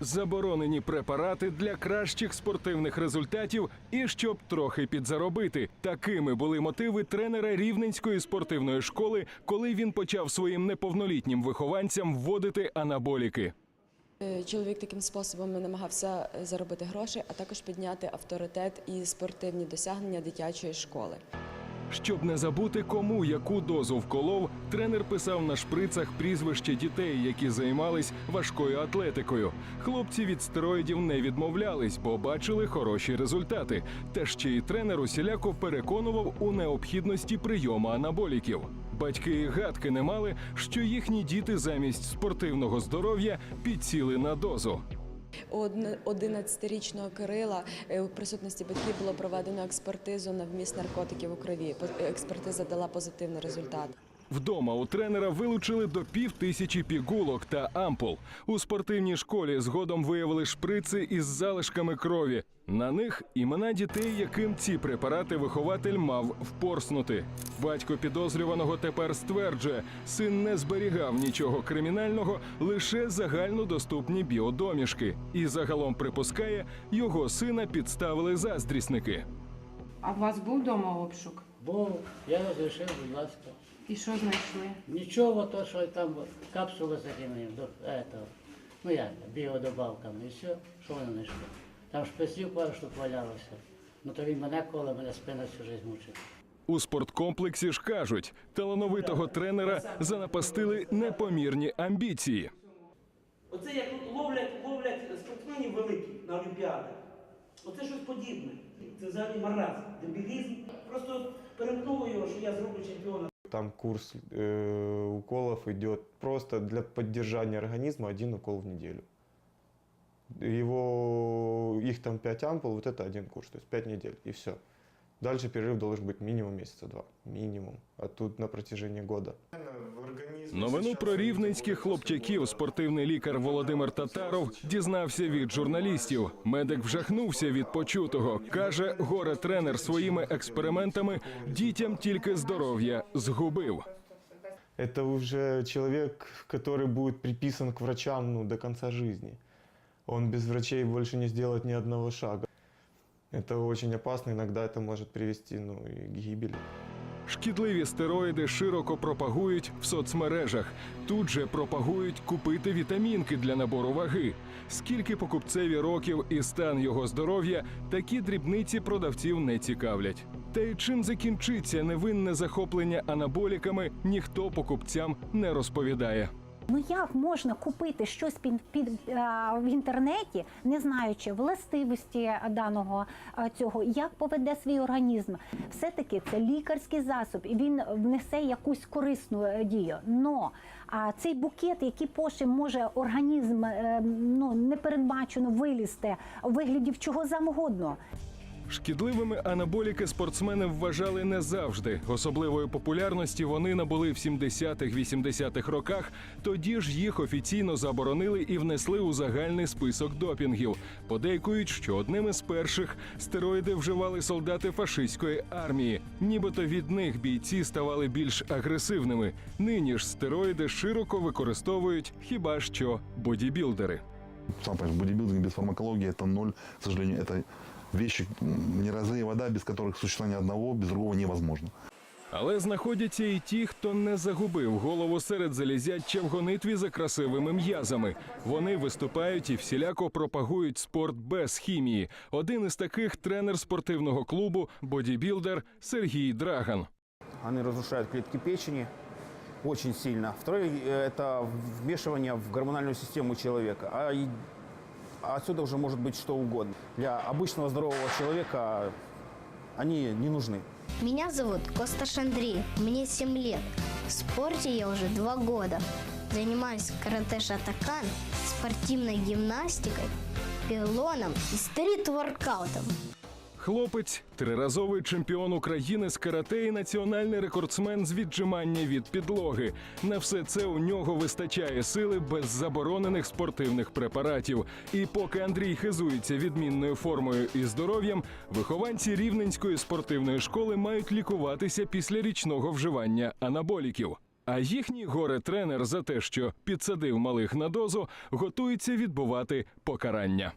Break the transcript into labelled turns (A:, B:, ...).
A: заборонені препарати для кращих спортивних результатів і щоб трохи підзаробити. Такими були мотиви тренера рівненської спортивної школи, коли він почав своїм неповнолітнім вихованцям вводити анаболіки.
B: Е, Чоловік таким способом намагався е, заробити гроші, а також підняти авторитет і спортивні досягнення дитячої школи.
A: Щоб не забути, кому яку дозу вколов, тренер писав на шприцах прізвище дітей, які займались важкою атлетикою. Хлопці від стероїдів не відмовлялись, бо бачили хороші результати. Та ще й тренер усіляко переконував у необхідності прийому анаболіків. Батьки і гадки не мали, що їхні діти замість спортивного здоров'я підсіли на дозу.
B: У 11-річного Кирила е, у присутності батьків було проведено експертизу на вміст наркотиків у крові. Експертиза дала позитивний результат.
A: Вдома у тренера вилучили до пів тисячі пігулок та ампул. У спортивній школі згодом виявили шприци із залишками крові. На них імена дітей, яким ці препарати вихователь мав впорснути. Батько підозрюваного тепер стверджує, син не зберігав нічого кримінального, лише загальнодоступні біодомішки. І загалом припускає, його сина підставили заздрісники.
C: А у вас був вдома обшук?
D: Бо я розрішив, будь ласка.
C: І що знайшли?
D: Нічого, то, що там капсули з до этого, ну як, біодобавками, і все, що вони знайшли. Там шпиців пару штук валялося. Ну то він мене коле, мене спина всю життя мучить.
A: У спорткомплексі ж кажуть, талановитого тренера занапастили непомірні амбіції.
E: Оце як тут ловлять, ловлять спортсменів великих на Олімпіадах. Оце щось подібне. Це взагалі маразм, дебілізм. Просто перемкнуло його, що я зроблю чемпіона.
F: Там курс э, уколов идет просто для поддержания организма один укол в неделю. Его, их там 5 ампул, вот это один курс, то есть 5 недель, и все. Дальше перерыв должен быть минимум месяца два, минимум, а тут на протяжении года.
A: Новину про рівненських хлопчаків спортивний лікар Володимир Татаров дізнався від журналістів. Медик вжахнувся від почутого. каже, горе тренер своїми експериментами дітям тільки здоров'я згубив.
F: Это уже человек, который будет приписан к врачам ну, до конца жизни. Он без врачей больше не сделает ни одного шага. Это очень опасно, иногда это может привести ну, и к гибели.
A: Шкідливі стероїди широко пропагують в соцмережах. Тут же пропагують купити вітамінки для набору ваги. Скільки покупцеві років і стан його здоров'я, такі дрібниці продавців не цікавлять. Та й чим закінчиться невинне захоплення анаболіками, ніхто покупцям не розповідає.
G: Ну як можна купити щось під, під а, в інтернеті, не знаючи властивості даного а, цього, як поведе свій організм? Все-таки це лікарський засіб, і він внесе якусь корисну е, дію. Но а цей букет, який потім може організм е, ну непередбачено вилізти у вигляді в чого завгодно.
A: Шкідливими анаболіки спортсмени вважали не завжди. Особливої популярності вони набули в 70-х-80-х роках. Тоді ж їх офіційно заборонили і внесли у загальний список допінгів. Подейкують, що одним із перших стероїди вживали солдати фашистської армії. Нібито від них бійці ставали більш агресивними. Нині ж стероїди широко використовують хіба що бодібілдери.
H: сам понимаешь, бодибилдинг без фармакологии это ноль, к сожалению, это вещи, м, не разы и вода, без которых существование одного, без другого невозможно.
A: Але знаходяться і ті, хто не загубив голову серед залізяча в гонитві за красивими м'язами. Вони виступають і всіляко пропагують спорт без хімії. Один із таких тренер спортивного клубу бодібілдер Сергій Драган.
I: Они разрушают клетки печени очень сильно. Второе э, – это вмешивание в гормональную систему человека. А, и- а отсюда уже может быть что угодно. Для обычного здорового человека они не нужны.
J: Меня зовут Косташ Андрей, мне 7 лет. В спорте я уже 2 года. Занимаюсь карате шатакан, спортивной гимнастикой, пилоном и стрит-воркаутом.
A: Хлопець триразовий чемпіон України з карате і національний рекордсмен з віджимання від підлоги. На все це у нього вистачає сили без заборонених спортивних препаратів. І поки Андрій хизується відмінною формою і здоров'ям, вихованці рівненської спортивної школи мають лікуватися після річного вживання анаболіків. А їхній горе-тренер за те, що підсадив малих на дозу, готується відбувати покарання.